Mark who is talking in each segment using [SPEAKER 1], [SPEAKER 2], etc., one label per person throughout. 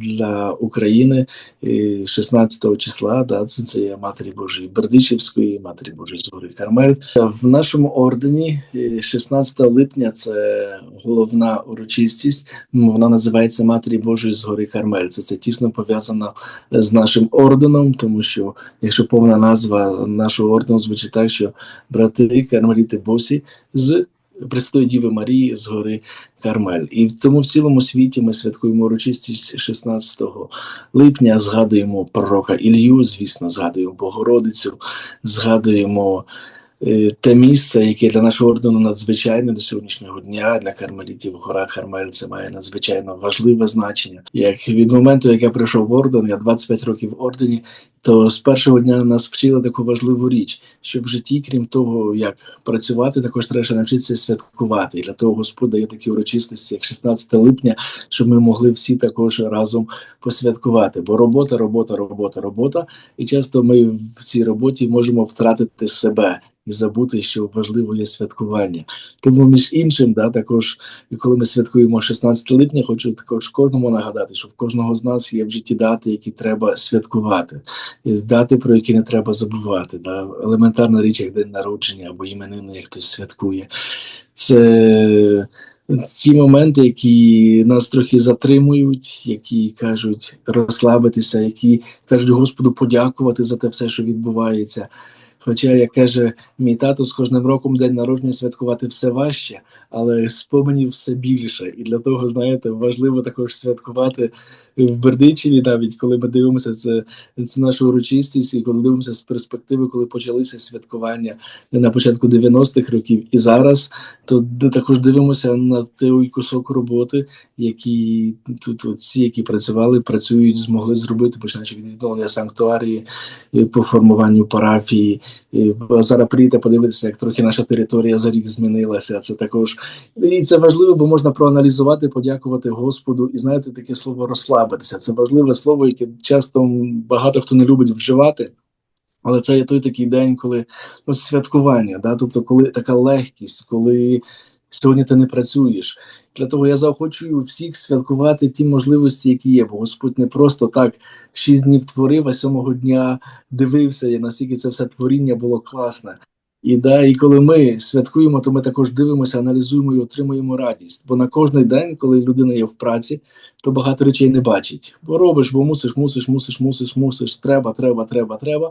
[SPEAKER 1] для України е, 16 числа. Да, це, це є Матері Божої Бердичівської, Матері Божої Згори Кармель. В нашому ордені е, 16 липня це головна урочистість. Вона називається Матері Божої Згори Кармель. Це, це тісно пов'язано з нашим орденом, тому що якщо повна назва нашого ордену звучить так, що брати Кармеліти Босі з Пресвятої Діви Марії з гори Кармель. І тому в цілому світі ми святкуємо урочистість 16 липня, згадуємо пророка Ілью, звісно, згадуємо Богородицю, згадуємо те місце, яке для нашого ордену надзвичайне до сьогоднішнього дня. Для кармелітів гора Кармель це має надзвичайно важливе значення. Як від моменту, як я прийшов в орден, я 25 років в ордені, то з першого дня нас вчили таку важливу річ, що в житті, крім того, як працювати, також треба навчитися святкувати. І для того Господь дає такі урочистості, як 16 липня, щоб ми могли всі також разом посвяткувати. Бо робота, робота, робота, робота. І часто ми в цій роботі можемо втратити себе. І забути, що важливо є святкування. Тому, між іншим, да, також, коли ми святкуємо 16 липня, хочу також кожному нагадати, що в кожного з нас є в житті дати, які треба святкувати, і дати, про які не треба забувати. Да. Елементарна річ, як день народження або іменини, як хтось святкує. Це ті моменти, які нас трохи затримують, які кажуть розслабитися, які кажуть Господу подякувати за те все, що відбувається. Хоча, як каже мій тато, з кожним роком день народження святкувати все важче, але споменів все більше. І для того, знаєте, важливо також святкувати в Бердичеві, навіть коли ми дивимося це, це нашу урочистість, і коли дивимося з перспективи, коли почалися святкування на початку 90-х років і зараз, то також дивимося на той кусок роботи, які тут ці, які працювали, працюють, змогли зробити, починаючи від відновлення санктуарії по формуванню парафії. І зараз прийдете подивитися, як трохи наша територія за рік змінилася. Це також і це важливо, бо можна проаналізувати, подякувати Господу, і знаєте, таке слово розслабитися. Це важливе слово, яке часто багато хто не любить вживати. Але це є той такий день, коли ну, святкування, да? тобто, коли така легкість, коли сьогодні ти не працюєш. Для того я заохочую всіх святкувати ті можливості, які є. Бо Господь не просто так шість днів творив, а сьомого дня дивився, і наскільки це все творіння було класне. І да, і коли ми святкуємо, то ми також дивимося, аналізуємо і отримуємо радість. Бо на кожний день, коли людина є в праці, то багато речей не бачить. Бо робиш, бо мусиш, мусиш, мусиш, мусиш, мусиш, треба, треба, треба, треба.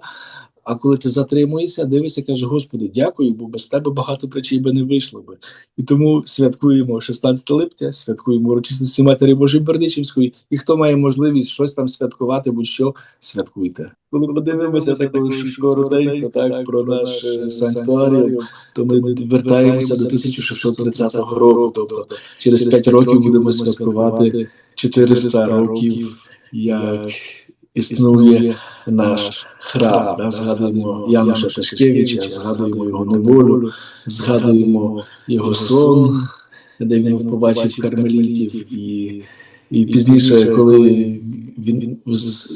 [SPEAKER 1] А коли ти затримуєшся, дивишся, каже, Господи, дякую, бо без тебе багато речей би не вийшло би. І тому святкуємо 16 липня, святкуємо урочистості Матері Божої Бердичівської, і хто має можливість щось там святкувати, будь-що, святкуйте. Коли подивимося також коротенько так, про наш е, санктуаріум, то ми вертаємося до 1630 року, тобто через 5 років будемо святкувати 400 років, як існує наш храм. Да? Згадуємо Януша Ташкевича, згадуємо його неволю, згадуємо його сон, де він побачив кармелітів і. І пізніше, коли він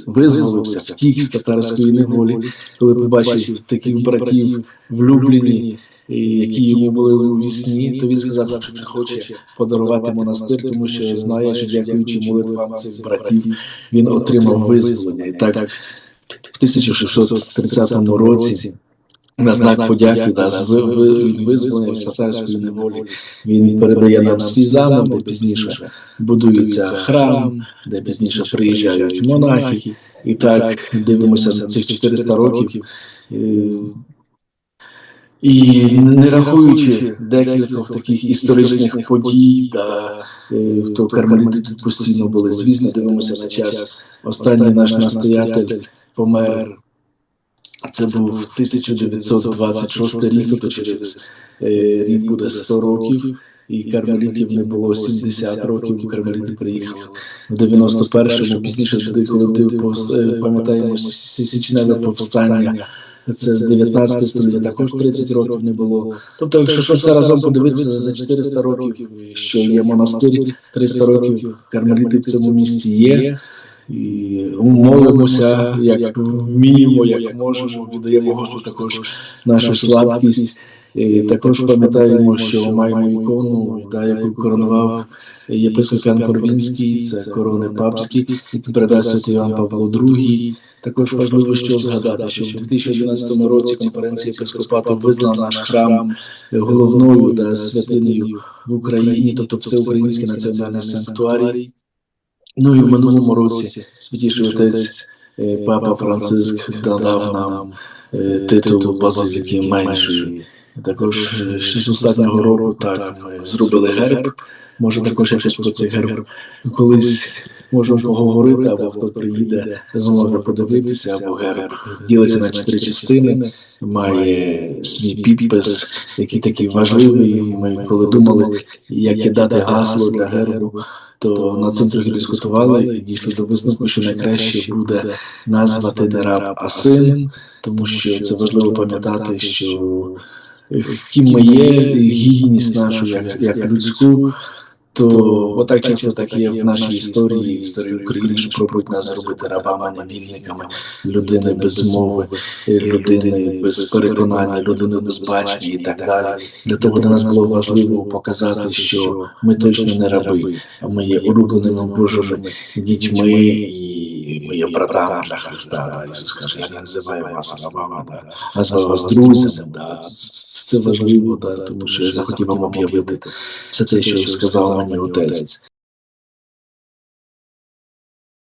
[SPEAKER 1] визволився, втік з татарської неволі, коли побачив таких братів влюблені, які йому були у вісні, то він сказав, що не хоче подарувати монастир, тому що знає, що дякуючи молитвам цих братів, він отримав визволення. І так, в 1630 році. На знак подяки да, з ви- ви- від визволення з татарської неволі він передає нам свій замок, де пізніше будується храм, де пізніше приїжджають монахи. І так дивимося на цих 400 років. Е, І не рахуючи декількох таких історичних подій, та е, то кармеліти тут постійно були. Звісно, дивимося на час. Останній наш настоятель помер. Це був 1926 рік, тобто через е, рік буде 100 років. І кармелітів не було 70 років, кармеліти приїхали в 91-му, пізніше туди, коли ти е, пам'ятаємо січневе повстання, це 19 століття, також 30 років не було. Тобто, якщо що все разом подивитися за 400 років, що є монастир, 300 років кармеліти в цьому місті є. І молимося, як вміємо, як можемо, віддаємо Господу також нашу слабкість. І також пам'ятаємо, що маємо ікону, да, яку коронував єпископ Ян Порвінський, це корони папські, які передав святий Іоанн Павло II. Також важливо що згадати, що в 2011 році конференція єпископату визнала наш храм головною да, святинею в Україні, тобто всеукраїнський національний санктуарій. Ну і в минулому році святіший отець е, Папа Франциск додав нам е, титул базиліки меншої. Також е, ще з останнього року так ми зробили герб. Може також якось про цей герб колись можемо поговорити, або хто приїде, зможе подивитися, або герб ділиться на чотири частини, має свій підпис, який такий важливий. Ми коли думали, як дати гасло для гербу, то над цим трохи дискутували і дійшли до висновку, що найкраще буде назвати не раб, тому що це важливо пам'ятати, що ким ми є, гідність нашу як, як людську. То отак часто так є в нашій історії, в історії України, що пробують нас зробити рабами, невільниками, людини без мови, людини без переконання, людини без бачення і так далі. Для того для нас було важливо показати, що ми точно не раби, а ми є улюбленими Божими дітьми і ми є братами для Христа. Ісус каже, я не називаю вас рабами, да. називаю вас друзями. Це важливо, да, тому що я захотів вам об'явити все те, що сказав мені отець.